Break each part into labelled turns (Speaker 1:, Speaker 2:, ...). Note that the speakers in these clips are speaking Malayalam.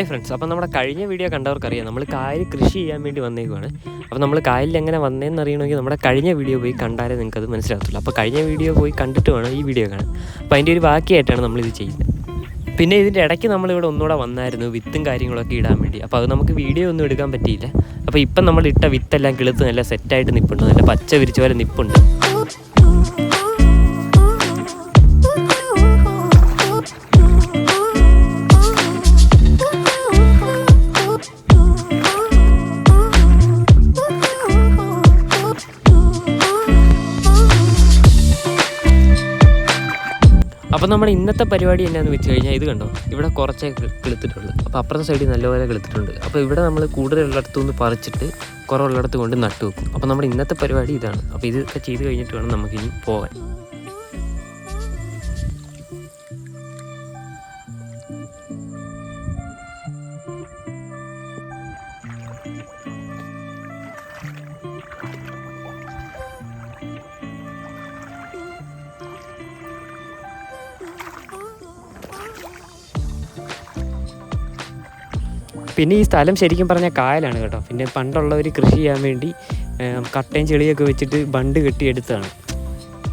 Speaker 1: ഹായ് ഫ്രണ്ട്സ് അപ്പോൾ നമ്മുടെ കഴിഞ്ഞ വീഡിയോ കണ്ടവർക്കറിയാം. നമ്മൾ കായൽ കൃഷി ചെയ്യാൻ വേണ്ടി വന്നേക്കുവാണ്. അപ്പോൾ നമ്മൾ കായലിൽ എങ്ങനെ വന്നതെന്ന് അറിയണമെങ്കിൽ നമ്മുടെ കഴിഞ്ഞ വീഡിയോ പോയി കണ്ടാലേ നിങ്ങൾക്ക് അത് മനസ്സിലാകത്തുള്ളൂ. അപ്പോൾ കഴിഞ്ഞ വീഡിയോ പോയി കണ്ടിട്ട് വേണം ഈ വീഡിയോ കാണാൻ. അപ്പോൾ അതിന്റെ ഒരു ബാക്കിയായിട്ടാണ് നമ്മളിത് ചെയ്യുന്നത്. പിന്നെ ഇതിന്റെ ഇടയ്ക്ക് നമ്മളിവിടെ ഒന്നുകൂടെ വന്നായിരുന്നു വിത്തും കാര്യങ്ങളൊക്കെ ഇടാൻ വേണ്ടി. അപ്പോൾ അത് നമുക്ക് വീഡിയോ ഒന്നും എടുക്കാൻ പറ്റിയില്ല. അപ്പോൾ ഇപ്പം നമ്മൾ ഇട്ട വിത്തെല്ലാം കിളുത്ത് നല്ല സെറ്റായിട്ട് നിൽപ്പുണ്ട് നല്ല പച്ച വിരിച്ച പോലെ നിൽപ്പുണ്ട് അപ്പോൾ നമ്മൾ ഇന്നത്തെ പരിപാടി എന്നാന്ന് വെച്ച് കഴിഞ്ഞാൽ ഇത് കണ്ടോ? ഇവിടെ കുറച്ചേ കിളുത്തിട്ടുള്ളൂ. അപ്പോൾ അപ്പുറത്തെ സൈഡിൽ നല്ലപോലെ കിളുത്തിട്ടുണ്ട്. അപ്പോൾ ഇവിടെ നമ്മൾ കൂടുതലുള്ളിടത്തു നിന്ന് പറിച്ചിട്ട് കുറവുള്ളിടത്ത് കൊണ്ട് നട്ടു വെക്കും അപ്പോൾ നമ്മുടെ ഇന്നത്തെ പരിപാടി ഇതാണ്. അപ്പോൾ ഇതൊക്കെ ചെയ്ത് കഴിഞ്ഞിട്ട് വേണം നമുക്കിനി പോകാൻ. പിന്നെ ഈ സ്ഥലം ശരിക്കും പറഞ്ഞാൽ കായലാണ് കേട്ടോ. പിന്നെ പണ്ടുള്ളവർ കൃഷി ചെയ്യാൻ വേണ്ടി കട്ടയും ചെളിയൊക്കെ വെച്ചിട്ട് ബണ്ട് കെട്ടിയെടുത്തതാണ്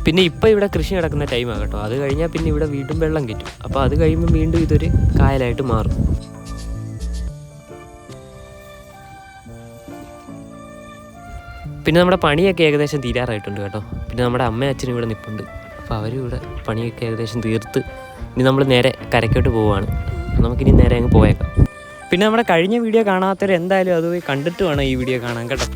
Speaker 1: പിന്നെ ഇപ്പോൾ ഇവിടെ കൃഷി നടക്കുന്ന ടൈമാണ് കേട്ടോ. അത് കഴിഞ്ഞാൽ പിന്നെ ഇവിടെ വീണ്ടും വെള്ളം കിട്ടും അപ്പോൾ അത് കഴിയുമ്പോൾ വീണ്ടും ഇതൊരു കായലായിട്ട് മാറും. പിന്നെ നമ്മുടെ പണിയൊക്കെ ഏകദേശം തീരാറായിട്ടുണ്ട് കേട്ടോ. പിന്നെ നമ്മുടെ അമ്മയും അച്ഛനും ഇവിടെ നിൽപ്പുണ്ട് അപ്പോൾ അവരും ഇവിടെ പണിയൊക്കെ ഏകദേശം തീർത്ത് ഇനി നമ്മൾ നേരെ കരയ്ക്കോട്ട് പോവുകയാണ് നമുക്കിനി നേരെ അങ്ങ് പോയേക്കാം. പിന്നെ നമ്മുടെ കഴിഞ്ഞ വീഡിയോ കാണാത്തവർ എന്തായാലും അത് കണ്ടിട്ട് വേണം ഈ വീഡിയോ കാണാൻ കേട്ടോ.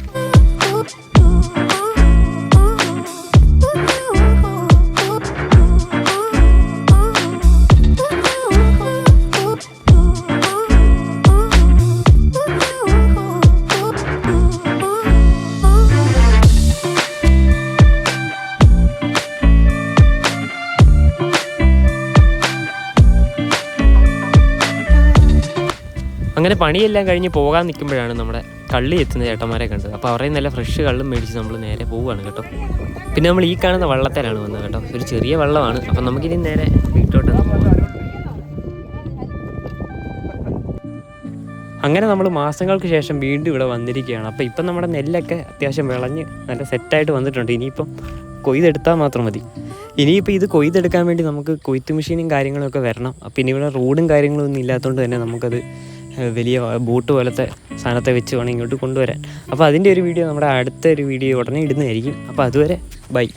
Speaker 1: അങ്ങനെ പണിയെല്ലാം കഴിഞ്ഞ് പോകാൻ നിൽക്കുമ്പോഴാണ് നമ്മുടെ കള്ളി എത്തുന്ന ചേട്ടന്മാരെ കണ്ടത്. അപ്പോൾ അവരെ നല്ല ഫ്രഷ് കള്ളും മേടിച്ച് നമ്മൾ നേരെ പോവുകയാണ് കേട്ടോ. പിന്നെ നമ്മൾ ഈ കാണുന്ന വള്ളത്തേലാണ് വന്നത് കേട്ടോ. ഒരു ചെറിയ വള്ളമാണ്. അപ്പം നമുക്കിനി നേരെ പോകാം. അങ്ങനെ നമ്മൾ മാസങ്ങൾക്ക് ശേഷം വീണ്ടും ഇവിടെ വന്നിരിക്കുകയാണ്. അപ്പോൾ ഇപ്പം നമ്മുടെ നെല്ലൊക്കെ അത്യാവശ്യം വിളഞ്ഞ് നല്ല സെറ്റായിട്ട് വന്നിട്ടുണ്ട്. ഇനിയിപ്പം കൊയ്തെടുത്താൽ മാത്രം മതി. ഇനിയിപ്പോൾ ഇത് കൊയ്തെടുക്കാൻ വേണ്ടി നമുക്ക് കൊയ്ത്ത് മെഷീനും കാര്യങ്ങളൊക്കെ വരണം. അപ്പം ഇനി ഇവിടെ റോഡും കാര്യങ്ങളൊന്നും ഇല്ലാത്തതുകൊണ്ട് തന്നെ നമുക്കത് വലിയ ബോട്ട് പോലത്തെ സാധനത്തെ വെച്ച് വേണം ഇങ്ങോട്ട് കൊണ്ടുവരാൻ. അപ്പോൾ അതിന്റെ ഒരു വീഡിയോ നമ്മുടെ അടുത്ത ഒരു വീഡിയോ ഉടനെ ഇടുന്നതായിരിക്കും. അപ്പോൾ അതുവരെ ബൈ.